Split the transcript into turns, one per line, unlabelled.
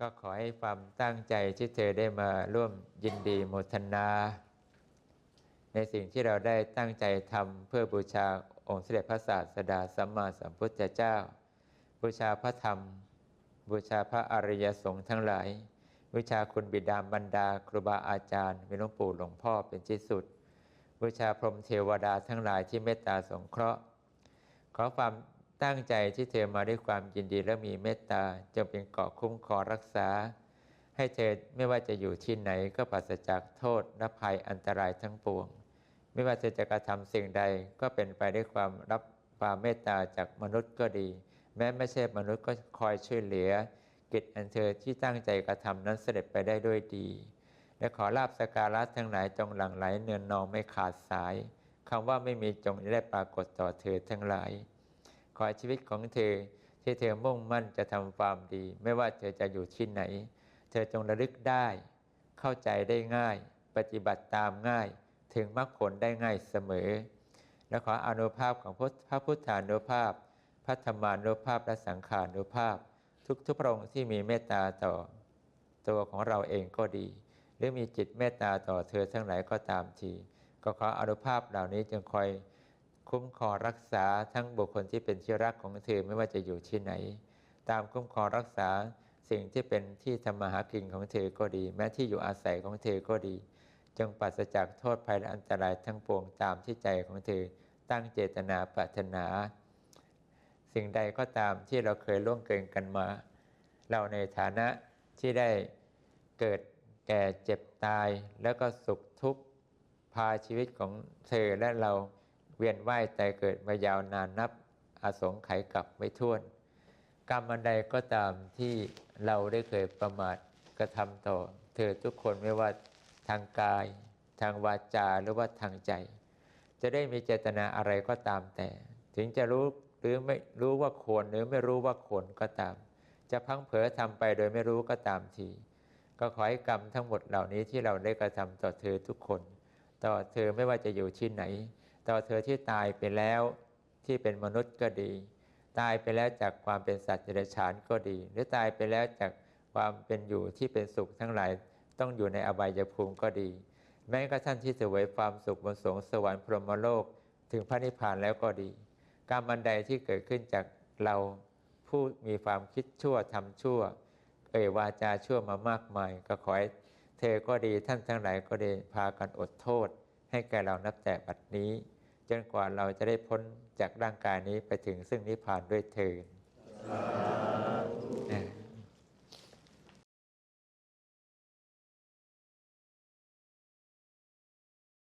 ก็ขอให้ความตั้งใจที่เธอได้มาร่วมยินดีโมทนา ในสิ่งที่เราได้ตั้งใจทำเพื่อบูชาองค์เสด็จพระศาสดาสัมมาสัมพุทธเจ้า บูชาพระธรรม บูชาพระอริยสงฆ์ทั้งหลายบูชาคุณบิดาบรรดา ครูบาอาจารย์มีหลวงปู่หลวงพ่อเป็นที่สุดบูชาพรหมเทวดาทั้งหลายที่เมตตาสงเคราะห์ ขอความ ตั้งใจที่เธอมาด้วยความยินดีและมีเมตตาจงเป็นเกาะคุ้มครองรักษา ให้เธอไม่ว่าจะอยู่ที่ไหนก็ปราศจากโทษและภัยอันตรายทั้งปวง ไม่ว่าเธอจะกระทำสิ่งใดก็เป็นไปด้วยความรับความเมตตาจากมนุษย์ก็ดี แม้ไม่ใช่มนุษย์ก็คอยช่วยเหลือ กิจอันเธอที่ตั้งใจกระทำนั้นเสด็จไปได้ด้วยดี และขอลาบสการะทั้งหลายจงหลั่งไหลเนือนนองไม่ขาดสายคำว่าไม่มีจงได้ปรากฏต่อเธอทั้งหลาย ขอชีวิตของเธอ ที่เธอมุ่งมั่นจะทำความดี ไม่ว่าเธอจะอยู่ที่ไหน เธอจงระลึกได้ เข้าใจได้ง่าย ปฏิบัติตามง่าย ถึงมรรคผลได้ง่ายเสมอ และขออนุภาพของพระพุทธานุภาพ พระธรรมานุภาพและสังขานุภาพ ทุกทุกพระองค์ที่มีเมตตาต่อ ตัวของเราเองก็ดี หรือมีจิตเมตตาต่อเธอทั้งหลายก็ตามทีก็ขออนุภาพเหล่านี้จึงคอย คุ้มครองรักษาทั้งบุคคลที่เป็นที่รักของเธอไม่ว่าจะอยู่ที่ไหน ตามคุ้มครองรักษาสิ่งที่เป็นที่ทำมาหากินของเธอก็ดี แม้ที่อยู่อาศัยของเธอก็ดี จงปราศจากโทษภัยและอันตรายทั้งปวงตามที่ใจของเธอตั้งเจตนาปรารถนา สิ่งใดก็ตามที่เราเคยล่วงเกินกันมา เราในฐานะที่ได้เกิดแก่เจ็บตายแล้วก็สุขทุกข์พาชีวิตของเธอและเรา เวียนว่ายแต่เกิดมายาวนานนับอสงไขยกลับไม่ท้วน กรรมอันใดก็ตามที่เราได้เคยประมาทกระทำต่อ เธอทุกคนไม่ว่าทางกาย ทางวาจาหรือว่าทางใจ จะได้มีเจตนาอะไรก็ตามแต่ ถึงจะรู้หรือไม่รู้ว่าควรหรือไม่รู้ว่าควรก็ตาม จะพังเผลอทำไปโดยไม่รู้ก็ตามที ก็ขอให้กรรมทั้งหมดเหล่านี้ที่เราได้กระทำต่อเธอทุกคน ต่อเธอไม่ว่าจะอยู่ที่ไหน ต่อเธอที่ตายไปแล้วที่เป็นมนุษย์ก็ดี ตายไปแล้วจากความเป็นสัตว์เดรัจฉานก็ดี หรือตายไปแล้วจากความเป็นอยู่ที่เป็นสุขทั้งหลายต้องอยู่ในอบายภูมิก็ดี แม้กระทั่งที่เสวยความสุขบนสวงสวรรค์พรหมโลกถึงพระนิพพานแล้วก็ดีกรรมอันใดที่เกิดขึ้นจากเราผู้มีความคิดชั่วทำชั่ว เอ่ยวาจาชั่วมามากมาย ก็ขอให้เธอก็ดีท่านทั้งหลายก็ดีพากันอดโทษ ให้แก่เรานับแต่บัดนี้ จนกว่าเราจะได้พ้นจากร่างกายนี้ไปถึงซึ่งนิพพานด้วยเทิน